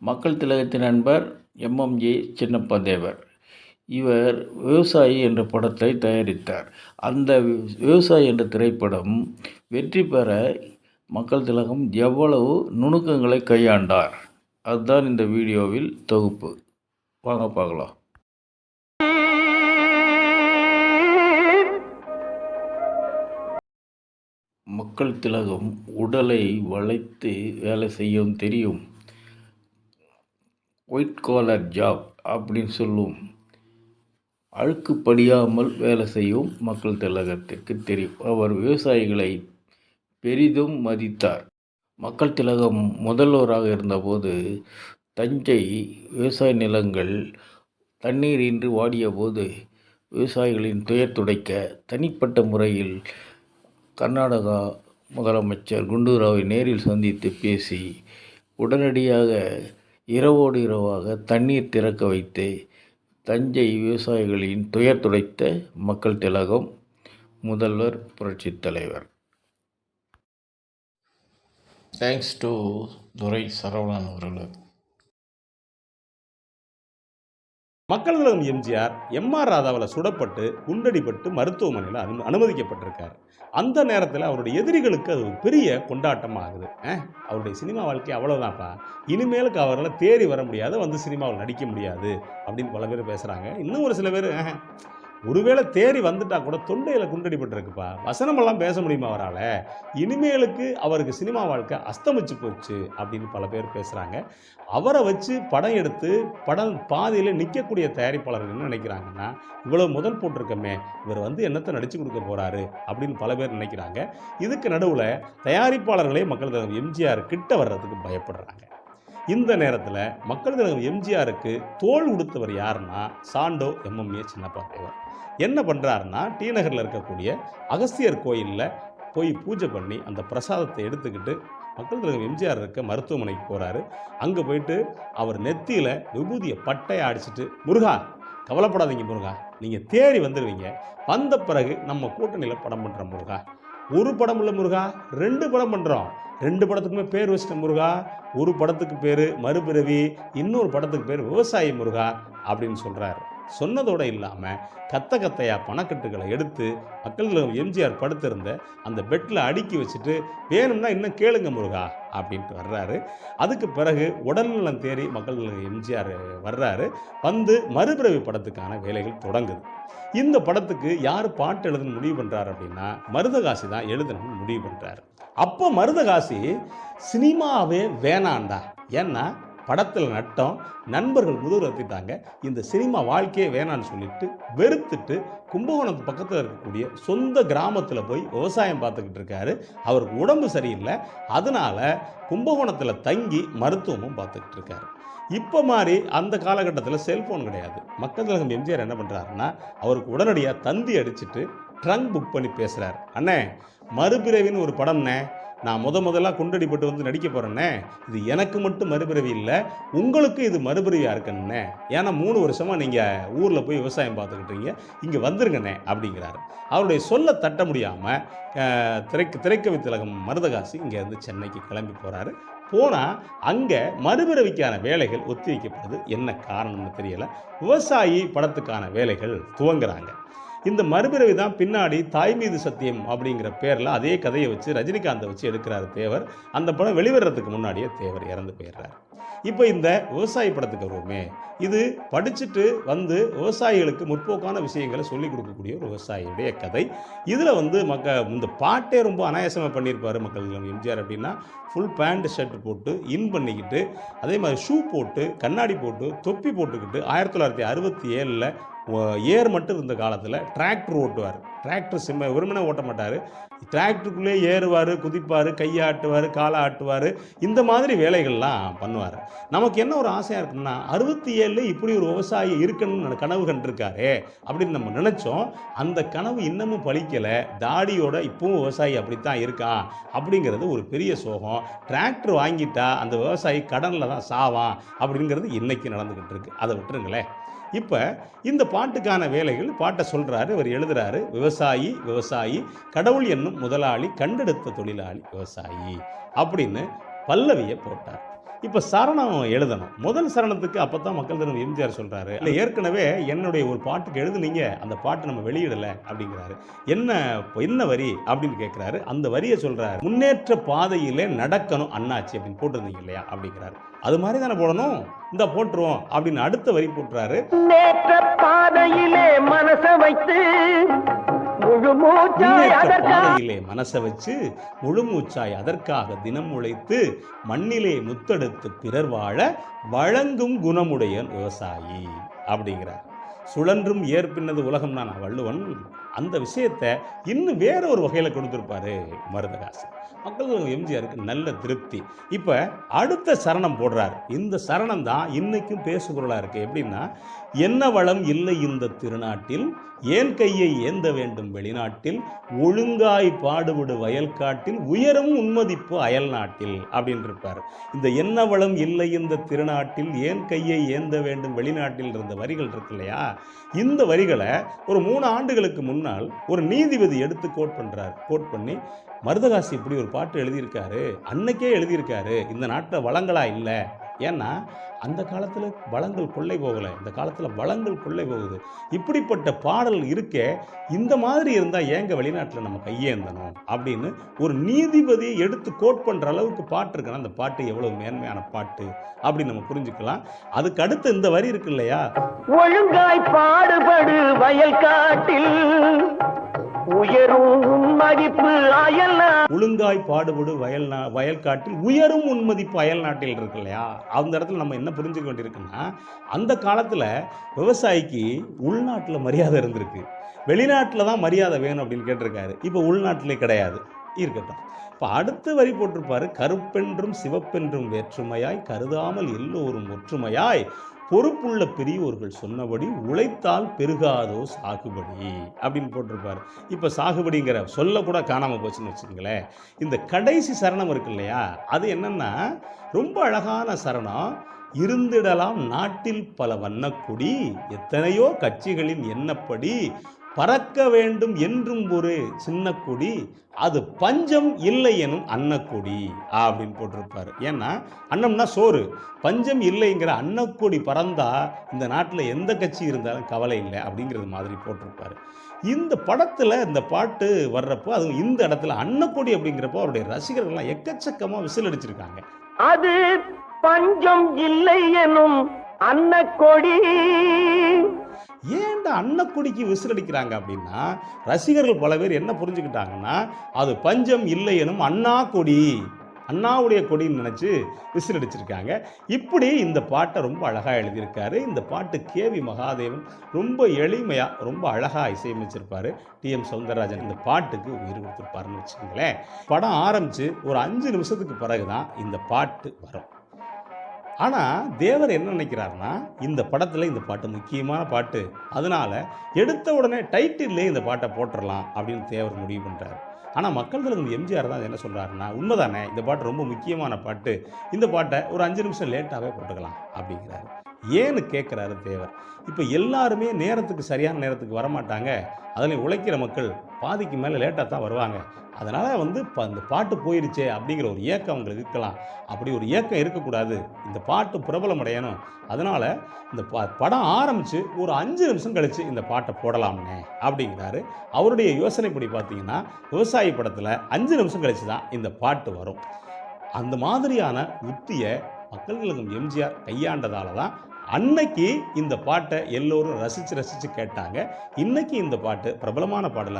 மக்கள் திலகத்தின் நண்பர் எம்எம்ஜே சின்னப்ப தேவர் இவர் விவசாயி என்ற படத்தை தயாரித்தார். அந்த விவசாயி என்ற திரைப்படம் வெற்றி பெற மக்கள் திலகம் எவ்வளவு நுணுக்கங்களை கையாண்டார். அதுதான் இந்த வீடியோவில் தொகுப்பு. வாங்க பார்க்கலாம். மக்கள் திலகம் உடலை வளைத்து வேலை செய்யும் தெரியும். ஒயிட் காலர் ஜாப் அப்படின்னு சொல்லும். அழுக்கு படியாமல் வேலை செய்யும் மக்கள் திலகத்திற்கு தெரியும். அவர் விவசாயிகளை பெரிதும் மதித்தார். மக்கள் திலகம் முதல்வராக இருந்தபோது தஞ்சை விவசாய நிலங்கள் தண்ணீர் இன்றி வாடிய போது விவசாயிகளின் துயர் துடைக்க தனிப்பட்ட முறையில் கர்நாடகா முதலமைச்சர் குண்டூராவை நேரில் சந்தித்து பேசி உடனடியாக இரவோடு இரவாக தண்ணீர் திறக்க வைத்து தஞ்சை விவசாயிகளின் துயர் துடைத்த மக்கள் திலகம் முதல்வர் புரட்சித் தலைவர். தேங்க்ஸ் டு துரை சரவணன் அவர்களுக்கு மக்கள் திலகம் எம்ஜிஆர் எம்ஆர் ராதாவில் சுடப்பட்டு குண்டடிப்பட்டு மருத்துவமனையில் அனு அனுமதிக்கப்பட்டிருக்கார். அந்த நேரத்தில் அவருடைய எதிரிகளுக்கு அது ஒரு பெரிய கொண்டாட்டமாக ஆகுது. அவருடைய சினிமா வாழ்க்கை அவ்வளோதான்ப்பா இனிமேலுக்கு அவரால் தேறி வர முடியாது வந்து சினிமாவில் நடிக்க முடியாது அப்படின்னு பல பேர் பேசுகிறாங்க இன்னும் ஒரு சில பேர் ஒருவேளை தேறி வந்துட்டா கூட தொண்டையில் குண்டடிப்பட்டிருக்குப்பா வசனமெல்லாம் பேச முடியுமா அவரால்? இனிமேலுக்கு அவருக்கு சினிமா வாழ்க்கை அஸ்தமிச்சு போச்சு அப்படின்னு பல பேர் பேசுகிறாங்க அவரை வச்சு படம் எடுத்து படம் பாதியில் நிற்கக்கூடிய தயாரிப்பாளர்கள் என்ன நினைக்கிறாங்கன்னா இவ்வளோ முதல் போட்டிருக்கமே இவர் வந்து என்னத்தை நடித்து கொடுக்க போகிறாரு அப்படின்னு பல பேர் நினைக்கிறாங்க. இதுக்கு நடுவில் தயாரிப்பாளர்களே மக்கள் எம்ஜிஆர் கிட்ட வர்றதுக்கு பயப்படுறாங்க. இந்த நேரத்தில் மக்கள் திலகம் எம்ஜிஆருக்கு தோல் உடுத்தவர் யாருன்னா சாண்டோ எம்எம்ஏ சின்னப்பா தேவர் என்ன பண்ணுறாருன்னா டி நகரில் இருக்கக்கூடிய அகஸ்தியர் கோயிலில் போய் பூஜை பண்ணி அந்த பிரசாதத்தை எடுத்துக்கிட்டு மக்கள் திலகம் எம்ஜிஆர் இருக்க மருத்துவமனைக்கு போகிறாரு அங்கே போயிட்டு அவர் நெத்தியில் விபூதியை பட்டையை அடிச்சிட்டு முருகா கவலைப்படாதீங்க முருகா நீங்கள் தேறி வந்துடுவீங்க வந்த பிறகு நம்ம கூட்டணியில் படம் பண்ணுற முருகா. ஒரு படம் இல்லை முருகா ரெண்டு படம் பண்ணுறோம் ரெண்டு படத்துக்குமே பேர் வச்சிட்ட முருகா ஒரு படத்துக்கு பேர் மறுபிறவி இன்னொரு படத்துக்கு பேர் விவசாயி முருகா அப்படின்னு சொல்கிறாரு சொன்னதோடு இல்லாமல் கத்த கத்தையாக பணக்கட்டுகளை எடுத்து மக்கள் எம்ஜிஆர் படுத்திருந்த அந்த பெட்டில் அடுக்கி வச்சுட்டு வேணும்னா இன்னும் கேளுங்க முருகா அப்படின்ட்டு வர்றாரு. அதுக்கு பிறகு உடல்நலம் தேறி மக்கள் எம்ஜிஆர் வர்றாரு. வந்து மறுபிறவி படத்துக்கான வேலைகள் தொடங்குது. இந்த படத்துக்கு யார் பாட்டு எழுதணும் முடிவு பண்ணுறாரு அப்படின்னா மருதகாசி தான் எழுதணும்னு முடிவு பண்ணுறாரு அப்போ மருதகாசி சினிமாவே வேணாண்டா ஏன்னா படத்தில் நட்டோம் நண்பர்கள் முதுகுலத்திட்டாங்க இந்த சினிமா வாழ்க்கையே வேணான்னு சொல்லிட்டு வெறுத்துட்டு கும்பகோணத்து பக்கத்தில் இருக்கக்கூடிய சொந்த கிராமத்தில் போய் விவசாயம் பார்த்துக்கிட்டு இருக்காரு. அவருக்கு உடம்பு சரியில்லை. அதனால கும்பகோணத்தில் தங்கி மருத்துவமும் பார்த்துக்கிட்டு இருக்காரு. இப்போ மாதிரி அந்த காலகட்டத்தில் செல்ஃபோன் கிடையாது. மக்கள் திலகம் எம்ஜிஆர் என்ன பண்ணுறாருன்னா அவருக்கு உடனடியாக தந்தி அடிச்சுட்டு ட்ரங்க் புக் பண்ணி பேசுகிறார் அண்ணே மறுபிறவின்னு ஒரு படம்ண்ணே. நான் முத முதலாக குண்டடிப்பட்டு வந்து நடிக்க போகிறேன்னே இது எனக்கு மட்டும் மறுபிறவி இல்லை உங்களுக்கு இது மறுபிறவியாக இருக்கணுண்ணே ஏன்னா மூணு வருஷமாக நீங்கள் ஊரில் போய் விவசாயம் பார்த்துக்கிட்டீங்க இங்கே வந்துருங்கண்ணே அப்படிங்கிறாரு. அவருடைய சொல்ல தட்ட முடியாமல் திரைக்கு திரைக்கவி திலகம் மருதகாசி இங்கேருந்து சென்னைக்கு கிளம்பி போகிறாரு போனால் அங்கே மறுபிறவிக்கான வேலைகள் ஒத்தி வைக்கப்படுது என்ன காரணம்னு தெரியலை. விவசாயி படத்துக்கான வேலைகள் துவங்குறாங்க. இந்த மறுபிறவி தான் பின்னாடி தாய் மீது சத்தியம் அப்படிங்கிற பேரில் அதே கதையை வச்சு ரஜினிகாந்தை வச்சு எடுக்கிறார் தேவர். அந்த படம் வெளிவரத்துக்கு முன்னாடியே தேவர் இறந்து போயிடுறாரு. இப்போ இந்த விவசாயி படத்துக்கு வருவோமே. இது படிச்சுட்டு வந்து விவசாயிகளுக்கு முற்போக்கான விஷயங்களை சொல்லிக் கொடுக்கக்கூடிய ஒரு விவசாயியுடைய கதை. இதில் வந்து மக்க இந்த பாட்டே ரொம்ப அனாயாசமாக பண்ணியிருப்பார் மக்கள் எம்ஜிஆர் அப்படின்னா ஃபுல் பேண்ட் ஷர்ட் போட்டு இன் பண்ணிக்கிட்டு அதே மாதிரி ஷூ போட்டு கண்ணாடி போட்டு தொப்பி போட்டுக்கிட்டு ஆயிரத்தி தொள்ளாயிரத்தி அறுபத்தி ஏழில் ஏர் மட்டும் இருந்த காலத்தில் டிராக்டர் ஓட்டுவார். டிராக்டர் சிம்ம வெறுமனே ஓட்ட மாட்டார். டிராக்டருக்குள்ளே ஏறுவார் குதிப்பார் கையாட்டுவார் காலை ஆட்டுவார் இந்த மாதிரி வேலைகள்லாம் பண்ணுவார். நமக்கு என்ன ஒரு ஆசையாக இருக்குன்னா அறுபத்தி ஏழில் இப்படி ஒரு விவசாயி இருக்கணும்னு கனவு கண்டிருக்காரே அப்படின்னு நம்ம நினச்சோம். அந்த கனவு இன்னமும் பழிக்கலை. தாடியோட இப்பவும் விவசாயி அப்படித்தான் இருக்கான் அப்படிங்கிறது ஒரு பெரிய சோகம். டிராக்டர் வாங்கிட்டா அந்த விவசாயி கடனில் தான் சாவான் அப்படிங்கிறது இன்னைக்கு நடந்துக்கிட்டு இருக்கு. அதை விட்டுருங்களேன். இப்போ இந்த பாட்டுக்கான வேலைகள் பாட்டை சொல்கிறாரு இவர் எழுதுறாரு. விவசாயி விவசாயி கடவுள் என்னும் முதலாளி கண்டெடுத்த தொழிலாளி விவசாயி அப்படின்னு பல்லவியை போட்டார். இப்போ சரணம் எழுதணும். முதல் சரணத்துக்கு அப்போ தான் மக்கள் தினம் எம்ஜிஆர் சொல்கிறாரு இல்லை ஏற்கனவே என்னுடைய ஒரு பாட்டுக்கு எழுதுனீங்க. அந்த பாட்டு நம்ம வெளியிடலை அப்படிங்கிறாரு. என்ன என்ன வரி? அப்படின்னு கேட்குறாரு அந்த வரியை சொல்கிறாரு முன்னேற்ற பாதையிலே நடக்கணும் அண்ணாச்சி அப்படின்னு போட்டிருந்தீங்க இல்லையா? அப்படிங்கிறாரு. அது மாதிரி தானே போடணும்? இந்த போட்டுருவோம் அப்படின்னு அடுத்த வரி போட்டுறாரு. முன்னேற்ற பாதையிலே மனசை வைத்து பாதையிலே மனசை வச்சு முழு மூச்சாய் அதற்காக தினம் உழைத்து மண்ணிலே முத்தெடுத்து பிறர் வாழ வழங்கும் குணமுடைய விவசாயி அப்படிங்கிறார். சுழன்றும் ஏற்பின்னது உலகம் தான் வள்ளுவன் அந்த விஷயத்தை இன்னும் வேற ஒரு வகையில் கொடுத்துருப்பாரு மருதகாசன். மக்கள் எம்ஜிஆருக்கு நல்ல திருப்தி. இப்போ அடுத்த சரணம் போடுறார். இந்த சரணம் தான் இன்னைக்கும் பேசுபொருளாக இருக்கு. எப்படின்னா என்ன வளம் இல்லை இந்த திருநாட்டில் ஏன் கையை ஏந்த வேண்டும் வெளிநாட்டில் ஒழுங்காய் பாடுபடு வயல்காட்டில் உயரும் உன்மதிப்பு அயல் நாட்டில் அப்படின்னு இருப்பார் இந்த என்ன வளம் இல்லை இந்த திருநாட்டில் ஏன் கையை ஏந்த வேண்டும் வெளிநாட்டில் இருந்த வரிகள் இருக்கு இல்லையா? இந்த வரிகளை ஒரு மூணு ஆண்டுகளுக்கு முன் முன்னால் ஒரு நீதிபதி எடுத்து கோட் பண்றார். கோட் பண்ணி மருதகாசி இப்படி ஒரு பாட்டு எழுதியிருக்காரு. அன்னைக்கே எழுதியிருக்காரு. இந்த நாட்டில் வளங்களா இல்லை? ஏன்னா அந்த காலத்தில் வளங்கள் கொள்ளை போகலை. இந்த காலத்தில் வளங்கள் கொள்ளை போகுது. இப்படிப்பட்ட பாடல் இருக்கே இந்த மாதிரி இருந்தால் ஏங்க வெளிநாட்டில் நம்ம கையேந்தணும்? அப்படின்னு ஒரு நீதிபதியை எடுத்து கோட் பண்ணுற அளவுக்கு பாட்டு இருக்குன்னா அந்த பாட்டு எவ்வளோ மேன்மையான பாட்டு அப்படின்னு நம்ம புரிஞ்சுக்கலாம். அதுக்கு அடுத்து இந்த வரி இருக்கு இல்லையா ஒழுங்காய் பாடுபடு வயல் காட்டில். உயரும் மதிப்பு அயல் நா- ஒழுங்காய் பாடுபடு வயல் வயல் காட்டில் உயரும் உன்மதிப்பு அயல் நாட்டில் இருக்கு இல்லையா? அந்த இடத்துல நம்ம என்ன புரிஞ்சுக்க வேண்டியிருக்குன்னா அந்த காலத்தில் விவசாயிக்கு உள்நாட்டில் மரியாதை இருந்திருக்கு. வெளிநாட்டில் தான் மரியாதை வேணும் அப்படின்னு கேட்டிருக்காரு. இப்போ உள்நாட்டிலே கிடையாது. இருக்கட்டும். இப்போ அடுத்த வரி போட்டிருப்பாரு. கருப்பென்றும் சிவப்பென்றும் வேற்றுமையாய் கருதாமல் எல்லோரும் ஒற்றுமையாய் பொறுப்புள்ள பெரியோர்கள் சொன்னபடி உழைத்தால் பெருகாதோ சாகுபடி அப்படின்னு போட்டிருப்பாரு. இப்போ சாகுபடிங்கிற சொல்ல கூட காணாமல் போச்சுன்னு வச்சுக்கோங்களேன். இந்த கடைசி சரணம் இருக்கு இல்லையா? அது என்னென்னா ரொம்ப அழகான சரணம். இருந்திடலாம் நாட்டில் பல வண்ணக்குடி எத்தனையோ கட்சிகளின் எண்ணப்படி பறக்க வேண்டும் என்றும் ஒரு சின்ன கொடி அது பஞ்சம் இல்லை எனும் அன்னக்கொடி அப்படின்னு போட்டிருப்பாரு. ஏன்னா அன்னம்னா சோறு. பஞ்சம் இல்லைங்கிற அன்னக்கொடி பறந்தா இந்த நாட்டில் எந்த கட்சி இருந்தாலும் கவலை இல்லை அப்படிங்கிறது மாதிரி போட்டிருப்பாரு. இந்த படத்தில் இந்த பாட்டு வர்றப்போ அது இந்த இடத்துல அன்னக்கொடி அப்படிங்கிறப்போ அவருடைய ரசிகர்கள்லாம் எக்கச்சக்கமாக விசில் அடிச்சிருக்காங்க அது பஞ்சம் இல்லை எனும் அன்னக்கொடி. ஏன்டா அன்னக்குடிக்கு விசிலடிக்கிறாங்க அப்படின்னா ரசிகர்கள் பல பேர் என்ன புரிஞ்சுக்கிட்டாங்கன்னா அது பஞ்சம் இல்லை எனும் அண்ணா கொடி. அண்ணாவுடைய கொடின்னு நினச்சி விசிலடிச்சிருக்காங்க. இப்படி இந்த பாட்டை ரொம்ப அழகாக எழுதியிருக்காரு. இந்த பாட்டு கேவி மகாதேவன் ரொம்ப எளிமையாக ரொம்ப அழகாக இசையமைச்சிருப்பாரு. டிஎம் சவுந்தரராஜன் இந்த பாட்டுக்கு உயிர் கொடுத்துருப்பாருன்னு வச்சுக்கோங்களேன். படம் ஆரம்பித்து ஒரு அஞ்சு நிமிஷத்துக்கு பிறகு தான் இந்த பாட்டு வரும். ஆனால் தேவர் என்ன நினைக்கிறாருன்னா இந்த படத்தில் இந்த பாட்டு முக்கியமான பாட்டு. அதனால எடுத்த உடனே டைட்டில்லே இந்த பாட்டை போட்டுடலாம் அப்படின்னு தேவர் முடிவு பண்ணுறாரு ஆனால் மக்கள் தலைவர் எம்ஜிஆர் தான் என்ன சொல்கிறாருன்னா உண்மைதானே இந்த பாட்டு ரொம்ப முக்கியமான பாட்டு. இந்த பாட்டை ஒரு அஞ்சு நிமிஷம் லேட்டாகவே போட்டுக்கலாம் அப்படிங்கிறாரு. ஏன்னு கேட்குறாரு தேவர். இப்போ எல்லாருமே நேரத்துக்கு சரியான நேரத்துக்கு வரமாட்டாங்க. அதில் உழைக்கிற மக்கள் பாதிக்கு மேலே லேட்டாக தான் வருவாங்க. அதனால் வந்து இப்போ அந்த பாட்டு போயிருச்சே அப்படிங்கிற ஒரு ஏக்கம் அவங்களுக்கு இருக்கலாம். அப்படி ஒரு ஏக்கம் இருக்கக்கூடாது. இந்த பாட்டு பிரபலம் அடையணும். அதனால் இந்த ப படம் ஆரம்பித்து ஒரு அஞ்சு நிமிஷம் கழித்து இந்த பாட்டை போடலாம்னே அப்படிங்கிறாரு. அவருடைய யோசனைப்படி பார்த்தீங்கன்னா விவசாயி படத்தில் அஞ்சு நிமிஷம் கழித்து தான் இந்த பாட்டு வரும். அந்த மாதிரியான உத்தியை மக்கள் கழகம் எம்ஜிஆர் கையாண்டதால தான் அன்னைக்கு இந்த பாட்டை எல்லோரும் ரசித்து ரசித்து கேட்டாங்க. இன்னைக்கு இந்த பாட்டு பிரபலமான பாடலாக